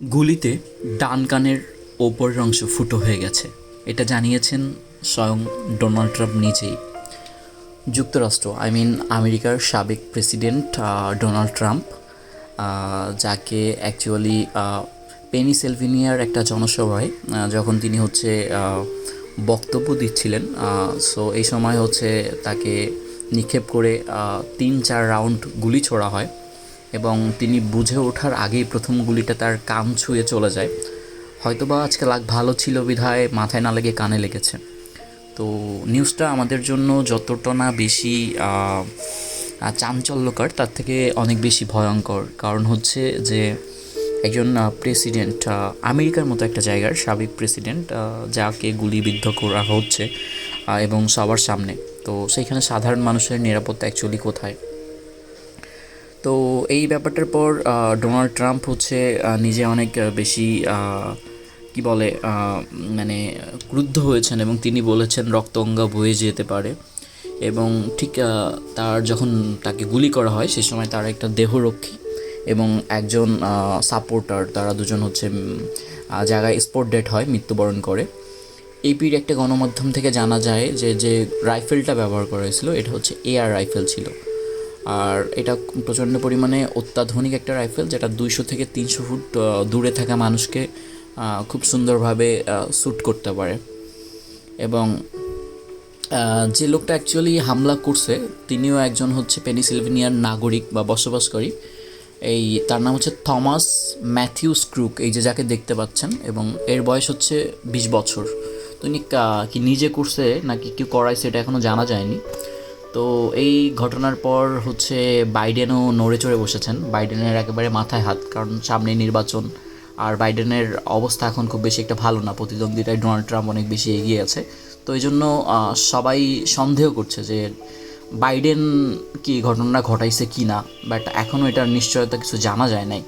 গুলিতে ডান কানের ওপরের অংশ ফুটো হয়ে গেছে। এটা জানিয়েছেন স্বয়ং ডোনাল্ড ট্রাম্প নিজেই। যুক্তরাষ্ট্র, আই মিন আমেরিকার সাবেক প্রেসিডেন্ট ডোনাল্ড ট্রাম্প যাকে অ্যাকচুয়ালি পেনিসেলভিনিয়ার একটা জনসভায় যখন তিনি হচ্ছে বক্তব্য দিচ্ছিলেন সো এই সময় হচ্ছে তাকে নিক্ষেপ করে তিন চার রাউন্ড গুলি ছোড়া হয়। এবং তিনি বুঝে ওঠার আগেই প্রথম গুলিটা তার কান ছুঁয়ে চলে যায়। হয়তোবা আজকে লাগ ভালো ছিল বিধায় মাথায় না লেগে কানে লেগেছে। তো নিউজটা আমাদের জন্য যতটা না বেশি চাঞ্চল্যকর, তার থেকে অনেক বেশি ভয়ঙ্কর। কারণ হচ্ছে যে একজন প্রেসিডেন্ট আমেরিকার মতো একটা জায়গার সাবেক প্রেসিডেন্ট যাকে গুলিবিদ্ধ করা হচ্ছে এবং সবার সামনে। তো সেইখানে সাধারণ মানুষের নিরাপত্তা অ্যাকচুয়ালি কোথায়? তো এই ব্যাপারটার পর ডোনাল্ড ট্রাম্প হচ্ছে নিজে অনেক বেশি কি বলে মানে ক্রুদ্ধ হয়েছেন এবং তিনি বলেছেন রক্তগঙ্গা বয়ে যেতে পারে। এবং ঠিক তার যখন তাকে গুলি করা হয়, সে সময় তার একটা দেহরক্ষী এবং একজন সাপোর্টার, তারা দুজন হচ্ছে জায়গায় স্পট ডেট হয়, মৃত্যুবরণ করে। এপির একটা গণমাধ্যম থেকে জানা যায় যে যে রাইফেলটা ব্যবহার করা হয়েছিল, এটা হচ্ছে এয়ার রাইফেল ছিল। আর এটা প্রচণ্ড পরিমাণে অত্যাধুনিক একটা রাইফেল যেটা দুইশো থেকে তিনশো ফুট দূরে থাকা মানুষকে খুব সুন্দরভাবে শ্যুট করতে পারে। এবং যে লোকটা অ্যাকচুয়ালি হামলা করছে, তিনিও একজন হচ্ছে পেনিসিলভেনিয়ার নাগরিক বা বসবাসকারী। এই, তার নাম হচ্ছে থমাস ম্যাথিউ স্ক্রুক এই যে যাকে দেখতে পাচ্ছেন, এবং এর বয়স হচ্ছে বিশ বছর। তিনি কি নিজে করছে, নাকি কেউ করাইছে, এটা এখনও জানা যায়নি। তো এই ঘটনার পর হচ্ছে বাইডেনও নড়ে চড়ে বসেছেন। বাইডেনের একেবারে মাথায় হাত, কারণ সামনে নির্বাচন, আর বাইডেনের অবস্থা এখন খুব বেশি একটা ভালো না। প্রতিদ্বন্দ্বিতায় ডোনাল্ড ট্রাম্প অনেক বেশি এগিয়ে আছে। তো এই জন্য সবাই সন্দেহ করছে যে বাইডেন কি ঘটনা ঘটাইছে কি না বাট এখনও এটার নিশ্চয়তা কিছু জানা যায় নাই।